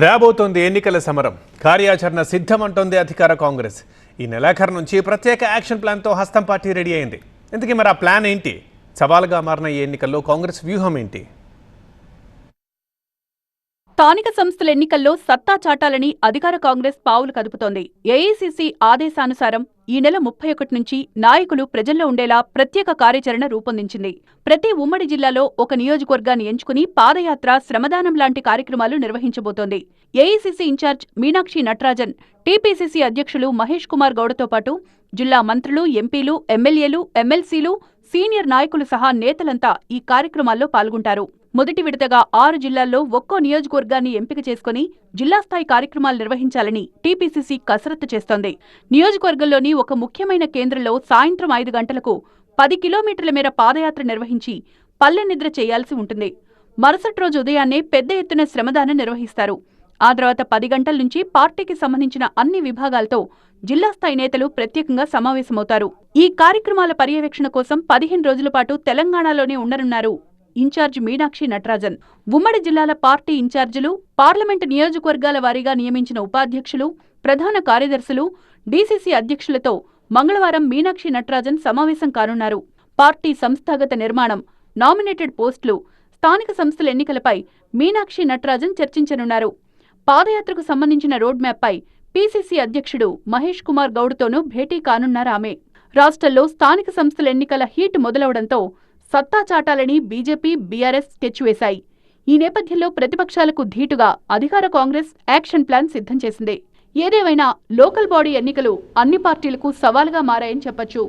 రాబోతోంది ఎన్నికల సమరం. కార్యాచరణ సిద్ధమంటోంది అధికార కాంగ్రెస్. ఈ నెలాఖరు నుంచి ప్రత్యేక యాక్షన్ ప్లాన్తో హస్తం పార్టీ రెడీ అయింది. ఇంతకీ మరి ఆ ప్లాన్ ఏంటి? సవాలుగా మారిన ఈ ఎన్నికల్లో కాంగ్రెస్ వ్యూహం ఏంటి? స్థానిక సంస్థల ఎన్నికల్లో సత్తా చాటాలని అధికార కాంగ్రెస్ పావులు కదుపుతోంది. ఏఐసీసీ ఆదేశానుసారం ఈ నెల ముప్పై ఒకటి నుంచి నాయకులు ప్రజల్లో ఉండేలా ప్రత్యేక కార్యాచరణ రూపొందించింది. ప్రతి ఉమ్మడి జిల్లాలో ఒక నియోజకవర్గాన్ని ఎంచుకుని పాదయాత్ర శ్రమదానం లాంటి కార్యక్రమాలు నిర్వహించబోతోంది. ఏఐసీసీ ఇన్ఛార్జ్ మీనాక్షి నటరాజన్ టీపీసీసీ అధ్యక్షులు మహేష్ కుమార్ గౌడతో పాటు జిల్లా మంత్రులు ఎంపీలు ఎమ్మెల్యేలు ఎమ్మెల్సీలు సీనియర్ నాయకులు సహా నేతలంతా ఈ కార్యక్రమాల్లో పాల్గొంటారు. మొదటి విడతగా ఆరు జిల్లాల్లో ఒక్కో నియోజకవర్గాన్ని ఎంపిక చేసుకుని జిల్లా స్థాయి కార్యక్రమాలు నిర్వహించాలని టీపీసీసీ కసరత్తు చేస్తోంది. నియోజకవర్గంలోని ఒక ముఖ్యమైన కేంద్రంలో సాయంత్రం ఐదు గంటలకు పది కిలోమీటర్ల మేర పాదయాత్ర నిర్వహించి పల్లె నిద్ర చేయాల్సి ఉంటుంది. మరుసటి రోజు ఉదయాన్నే పెద్ద ఎత్తున శ్రమదానం నిర్వహిస్తారు. ఆ తర్వాత పది గంటల నుంచి పార్టీకి సంబంధించిన అన్ని విభాగాలతో జిల్లా స్థాయి నేతలు ప్రత్యేకంగా సమావేశమవుతారు. ఈ కార్యక్రమాల పర్యవేక్షణ కోసం పదిహేను రోజుల పాటు తెలంగాణలోనే ఉండనున్నారు ఇన్ఛార్జి మీనాక్షి నటరాజన్. ఉమ్మడి జిల్లాల పార్టీ ఇన్ఛార్జీలు పార్లమెంటు నియోజకవర్గాల వారీగా నియమించిన ఉపాధ్యక్షులు ప్రధాన కార్యదర్శులు డీసీసీ అధ్యక్షులతో మంగళవారం మీనాక్షి నటరాజన్ సమావేశం కానున్నారు. పార్టీ సంస్థాగత నిర్మాణం నామినేటెడ్ పోస్టులు స్థానిక సంస్థల ఎన్నికలపై మీనాక్షి నటరాజన్ చర్చించనున్నారు. పాదయాత్రకు సంబంధించిన రోడ్ మ్యాప్పై పీసీసీ అధ్యక్షుడు మహేష్ కుమార్ గౌడ్తోనూ భేటీ కానున్నారు ఆమె రాష్ట్రంలో స్థానిక సంస్థల ఎన్నికల హీట్ మొదలవడంతో సత్తా చాటాలని బీజేపీ బీఆర్ఎస్ స్కెచ్ వేశాయి ఈ నేపథ్యంలో ప్రతిపక్షాలకు ధీటుగా అధికార కాంగ్రెస్ యాక్షన్ ప్లాన్ సిద్ధం చేసింది. ఏదేమైనా లోకల్ బాడీ ఎన్నికలు అన్ని పార్టీలకు సవాలుగా మారాయని చెప్పొచ్చు.